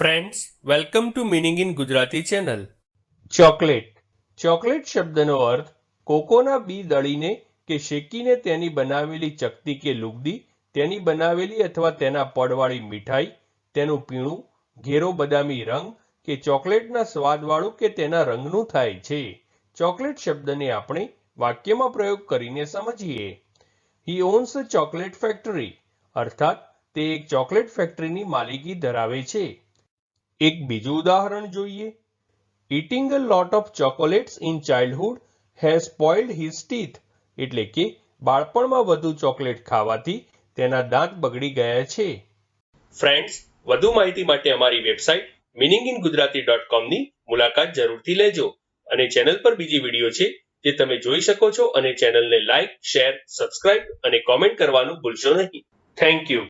Friends welcome to meaning in Gujarati channel chocolate chocolate શબ્દનો અર્થ, કોકોના બી દળીને કે શેકીને તેની બનાવેલી ચકતી કે લુગદી તેની બનાવેલી અથવા તેના પડવાળી મીઠાઈ, તેનું પીણું, ઘેરો બદામી રંગ કે ચોકલેટના સ્વાદવાળું કે તેના રંગનું થાય છે. ચોકલેટ શબ્દને આપણે વાક્યમાં પ્રયોગ કરીને સમજીએ. He owns a chocolate factory અર્થાત, તે એક ચોકલેટ ફેક્ટરીની માલિકી ધરાવે છે. એક બીજું ઉદાહરણ જોઈએ. Eating a lot of chocolates in childhood has spoiled his teeth એટલે કે, બાળપણમાં વધુ ચોકલેટ ખાવાથી તેના દાંત બગડી ગયા છે. ફ્રેન્ડ્સ વધુ માહિતી માટે અમારી website meaning in Gujarati dot કોમની મુલાકાત જરૂરથી લેજો. અને ચેનલ પર બીજી વીડિયો છે જે તમે જોઈ શકો છો અને ચેનલને લાઇક શેર સબસ્ક્રાઇબ અને કોમેન્ટ કરવાનું ભૂલશો નહીં. Thank you